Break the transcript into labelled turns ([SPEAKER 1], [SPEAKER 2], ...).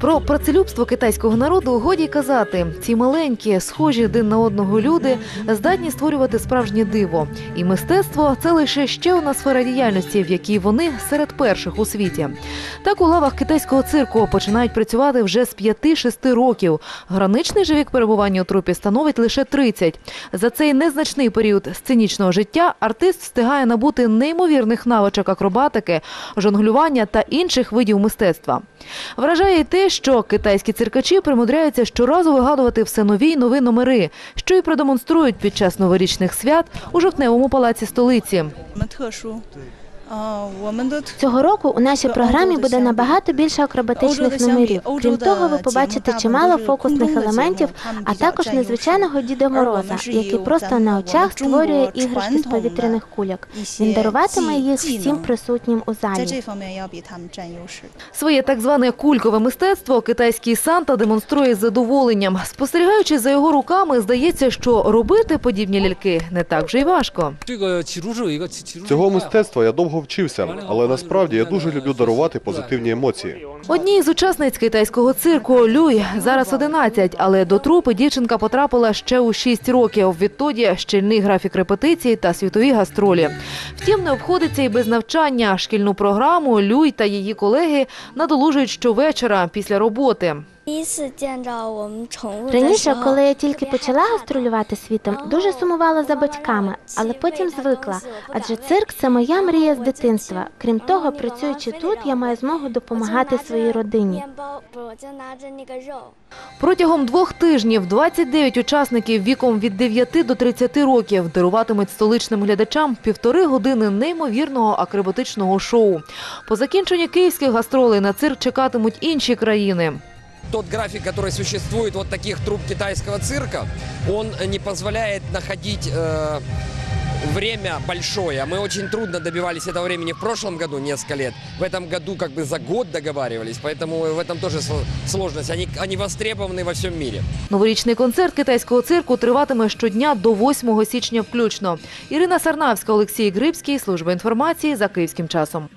[SPEAKER 1] Про працелюбство китайського народу годі казати. Ці маленькі, схожі один на одного люди здатні створювати справжнє диво. І мистецтво це лише ще одна сфера діяльності, в якій вони серед перших у світі. Так у лавах китайського цирку починають працювати вже з 5-6 років. Граничний же вік перебування у трупі становить лише 30. За цей незначний період сценічного життя артист встигає набути неймовірних навичок акробатики, жонглювання та інших видів мистецтва. Вражає й те, що китайські циркачі примудряються щоразу вигадувати все нові й нові номери, що й продемонструють під час новорічних свят у жовтневому палаці столиці.
[SPEAKER 2] Цього року у нашій програмі буде набагато більше акробатичних номерів. Крім того, ви побачите чимало фокусних елементів, а також незвичайного Діда Мороза, який просто на очах створює іграшки з повітряних куляк. Він даруватиме їх всім присутнім у залі.
[SPEAKER 1] Своє так зване кулькове мистецтво китайський санта демонструє з задоволенням. Спостерігаючи за його руками, здається, що робити подібні ляльки не так вже й важко.
[SPEAKER 3] Цього мистецтва я довго вчився, але насправді я дуже люблю дарувати позитивні емоції.
[SPEAKER 1] Одній з учасниць китайського цирку Люй зараз 11, але до трупи дівчинка потрапила ще у 6 років. Відтоді щільний графік репетицій та світові гастролі. Втім, не обходиться і без навчання. Шкільну програму Люй та її колеги надолужують щовечора після роботи.
[SPEAKER 2] Раніше, коли я тільки почала гастролювати світом, дуже сумувала за батьками, але потім звикла. Адже цирк це моя мрія з дитинства. Крім того, працюючи тут, я маю змогу допомагати
[SPEAKER 4] своїм
[SPEAKER 2] своїй родині.
[SPEAKER 1] Протягом двох тижнів 29 учасників віком від 9 до 30 років даруватимуть столичним глядачам півтори години неймовірного акробатичного шоу. По закінченні київських гастролей на цирк чекатимуть інші країни.
[SPEAKER 5] Тот график, который существует вот таких труб китайского цирка, он не позволяет находить э, е, время большое. Мы очень трудно добивались этого времени в прошлом году, несколько лет. В этом году как бы за год договаривались, поэтому в этом тоже сло- сложность. Они, они востребованы во всем мире.
[SPEAKER 1] Новорічний концерт китайського цирку триватиме щодня до 8 січня включно. Ірина Сарнавська, Олексій Грибський, служба інформації за київським часом.